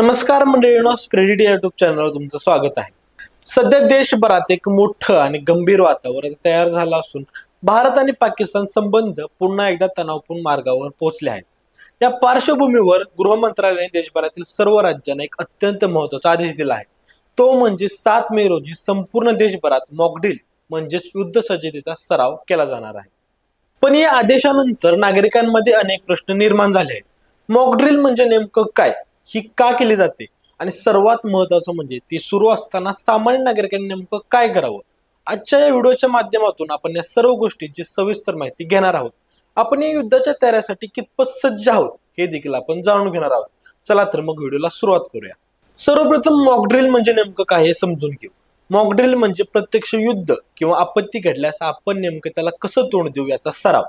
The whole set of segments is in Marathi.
नमस्कार मंडळीनो स्प्रेडिट या युट्यूब चॅनलवर तुमचं स्वागत आहे. सध्या देशभरात एक मोठं आणि गंभीर वातावरण तयार झालं असून भारत आणि पाकिस्तान संबंध पुन्हा एकदा तणावपूर्ण मार्गावर पोहोचले आहेत. या पार्श्वभूमीवर गृह मंत्रालयाने देशभरातील सर्व राज्यांना एक अत्यंत महत्त्वाचा आदेश दिला आहे. तो म्हणजे सात मे रोजी संपूर्ण देशभरात मॉकड्रिल म्हणजेच युद्ध सज्जतेचा सराव केला जाणार आहे. पण या आदेशानंतर नागरिकांमध्ये अनेक प्रश्न निर्माण झाले आहेत. मॉकड्रिल म्हणजे नेमकं काय? ही का केली जाते? आणि सर्वात महत्वाचं म्हणजे ती सुरू असताना सामान्य नागरिकांनी नेमकं काय करावं? आजच्या या व्हिडिओच्या माध्यमातून आपण या सर्व गोष्टीची सविस्तर माहिती घेणार आहोत. आपण या युद्धाच्या तयारीसाठी कितपत सज्ज आहोत हे देखील आपण जाणून घेणार आहोत. चला तर मग व्हिडिओला सुरुवात करूया. सर्वप्रथम मॉकड्रिल म्हणजे नेमकं काय हे समजून घेऊ. मॉकड्रिल म्हणजे प्रत्यक्ष युद्ध किंवा आपत्ती घडल्यास आपण नेमकं त्याला कसं तोंड देऊ याचा सराव.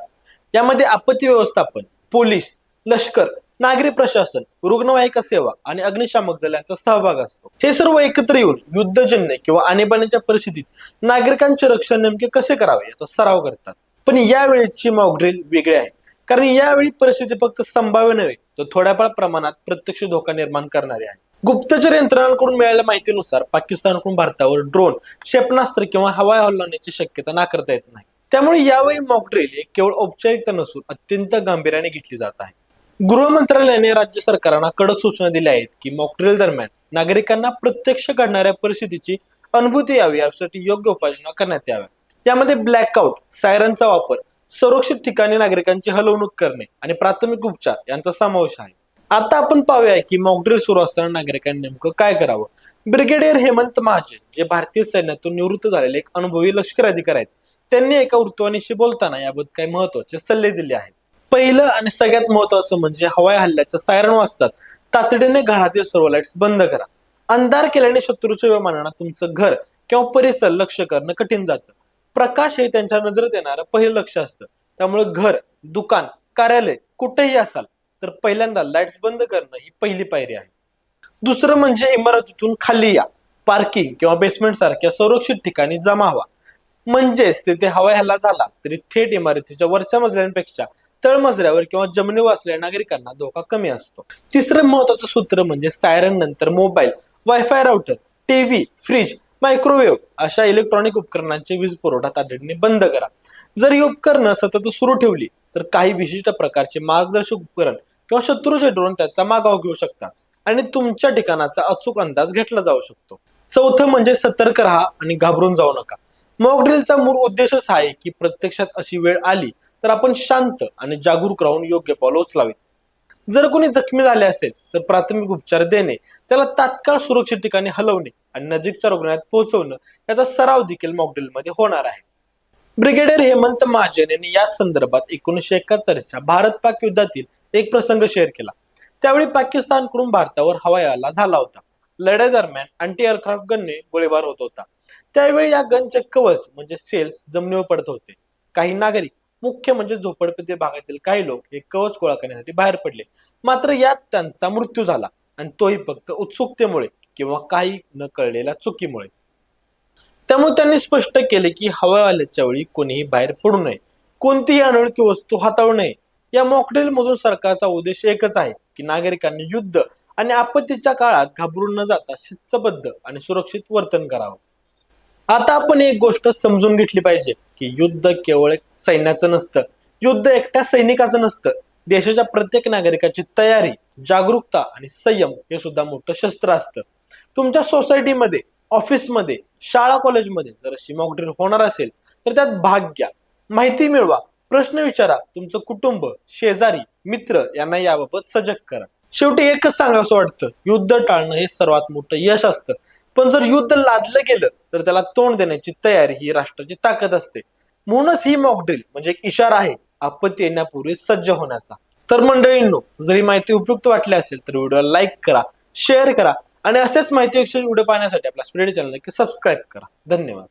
यामध्ये आपत्ती व्यवस्थापन पोलीस लष्कर नागरी प्रशासन रुग्णवाहिका सेवा आणि अग्निशामक दल यांचा सहभाग असतो. हे सर्व एकत्र येऊन युद्धजन्य किंवा आणीबाणीच्या परिस्थितीत नागरिकांचे रक्षण नेमके कसे करावे याचा सराव करतात. पण यावेळीची मॉकड्रिल वेगळी आहे. कारण यावेळी परिस्थिती फक्त संभाव्य नव्हे तर थोड्याफार प्रमाणात प्रत्यक्ष धोका निर्माण करणारी आहे. गुप्तचर यंत्रणांकडून मिळालेल्या माहितीनुसार पाकिस्तानकडून भारतावर ड्रोन क्षेपणास्त्र किंवा हवाई हल्लाण्याची शक्यता नाकारता येत नाही. त्यामुळे यावेळी मॉकड्रिल हे केवळ औपचारिकता नसून अत्यंत गांभीर्याने घेतली जात आहे. गृह मंत्रालयाने राज्य सरकारांना कडक सूचना दिल्या आहेत की मॉकड्रिल दरम्यान नागरिकांना प्रत्यक्ष घडणाऱ्या परिस्थितीची अनुभूती यावी यासाठी योग्य उपाययोजना करण्यात याव्या. यामध्ये ब्लॅकआउट सायरनचा वापर सुरक्षित ठिकाणी नागरिकांची हलवणूक करणे आणि प्राथमिक उपचार यांचा समावेश आहे. आता आपण पाहूया की मॉकड्रिल सुरू असताना नागरिकांनी नेमकं काय करावं? ब्रिगेडियर हेमंत महाजन जे भारतीय सैन्यातून निवृत्त झालेले एक अनुभवी लष्कर अधिकारी आहेत त्यांनी एका वृत्तवाणीशी बोलताना याबद्दल काही महत्त्वाचे सल्ले दिले आहेत. पहिलं आणि सगळ्यात महत्वाचं म्हणजे हवाई हल्ल्याच्या सायरन वाजतात. तातडीने घरातील सर्व लाईट्स बंद करा. अंधार केल्याने शत्रूच्या विमानांना तुमचं घर किंवा परिसर लक्ष करणं कठीण जातं. प्रकाश हे त्यांच्या नजरेत येणारं पहिलं लक्ष असतं. त्यामुळे घर दुकान कार्यालय कुठेही असाल तर पहिल्यांदा लाईट्स बंद करणं ही पहिली पायरी आहे. दुसरं म्हणजे इमारतीतून खाली या. पार्किंग किंवा बेसमेंट सारख्या सुरक्षित ठिकाणी जमा व्हा. म्हणजेच तिथे हवाई हल्ला झाला तरी थेट इमारतीच्या वरच्या मजल्यांपेक्षा तळमजल्यावर किंवा जमिनीवर असलेल्या नागरिकांना धोका कमी असतो. तिसरं महत्वाचं सूत्र म्हणजे सायरन नंतर mobile wifi router TV fridge microwave अशा इलेक्ट्रॉनिक उपकरणांचे वीज पुरवठा तातडीने बंद करा. जर ही उपकरणं सतत सुरू ठेवली तर काही विशिष्ट प्रकारचे मार्गदर्शक उपकरण किंवा शत्रूचे ड्रोन त्याचा मागाव घेऊ शकतात आणि तुमच्या ठिकाणाचा अचूक अंदाज घेतला जाऊ शकतो. चौथं म्हणजे सतर्क राहा आणि घाबरून जाऊ नका. मॉक ड्रिलचा मूळ उद्देशच आहे की प्रत्यक्षात अशी वेळ आली तर आपण शांत आणि जागरूक राहून योग्य पावलं उचलावीत जर कोणी जखमी झाले असेल तर प्राथमिक उपचार देणे त्याला तात्काळ सुरक्षित ठिकाणी हलवणे आणि नजीकच्या रुग्णालयात पोहोचवणं याचा सराव देखील मॉकड्रिलमध्ये होणार आहे. ब्रिगेडियर हेमंत महाजन यांनी याच संदर्भात एकोणीसशे एकाहत्तरच्या भारत पाक युद्धातील एक प्रसंग शेअर केला. त्यावेळी पाकिस्तानकडून भारतावर हवाई हल्ला झाला होता. लढाई दरम्यान अँटी एअरक्राफ्ट गनने गोळीबार होत होता. त्यावेळी या गनचे कवच म्हणजे सेल्स जमिनीवर पडत होते. काही नागरिक मुख्य म्हणजे झोपडपट्टी भागातील काही लोक हे कवच गोळा करण्यासाठी बाहेर पडले. मात्र यात त्यांचा मृत्यू झाला आणि तोही फक्त उत्सुकतेमुळे किंवा काही न कळलेल्या चुकीमुळे. त्यामुळे त्यांनी स्पष्ट केले की हवा आल्याच्या वेळी कोणीही बाहेर पडू नये. कोणतीही अनोळखी वस्तू हाताळू नये. या मॉकड्रिल मधून सरकारचा उद्देश एकच आहे की नागरिकांनी युद्ध आणि आपत्तीच्या काळात घाबरून न जाता शिस्तबद्ध आणि सुरक्षित वर्तन करावं. आता आपण एक गोष्ट समजून घेतली पाहिजे की युद्ध केवळ एक सैन्याचं नसतं. युद्ध एकट्या सैनिकाचं नसतं. देशाच्या प्रत्येक नागरिकाची तयारी जागरूकता आणि संयम हे सुद्धा मोठं शस्त्र असतं. तुमच्या सोसायटीमध्ये ऑफिसमध्ये शाळा कॉलेजमध्ये जर अशी मॉकड्रिल होणार असेल तर त्यात भाग घ्या. माहिती मिळवा. प्रश्न विचारा. तुमचं कुटुंब शेजारी मित्र यांना याबाबत सजग करा. शेवटी एकच सांगावं वाटतं. युद्ध टाळणं हे सर्वात मोठं यश असतं. पण जर युद्ध लादलं गेलं तर त्याला तोंड देण्याची तयारी ही राष्ट्राची ताकद असते. म्हणूनच ही मॉकड्रिल म्हणजे एक इशारा आहे आपत्ती येण्यापूर्वी सज्ज होण्याचा. तर मंडळींनो जर ही माहिती उपयुक्त वाटली असेल तर व्हिडिओला लाईक करा शेअर करा आणि असेच माहिती व्हिडिओ पाहण्यासाठी आपला स्प्रेड चॅनल नक्की सबस्क्राईब करा. धन्यवाद.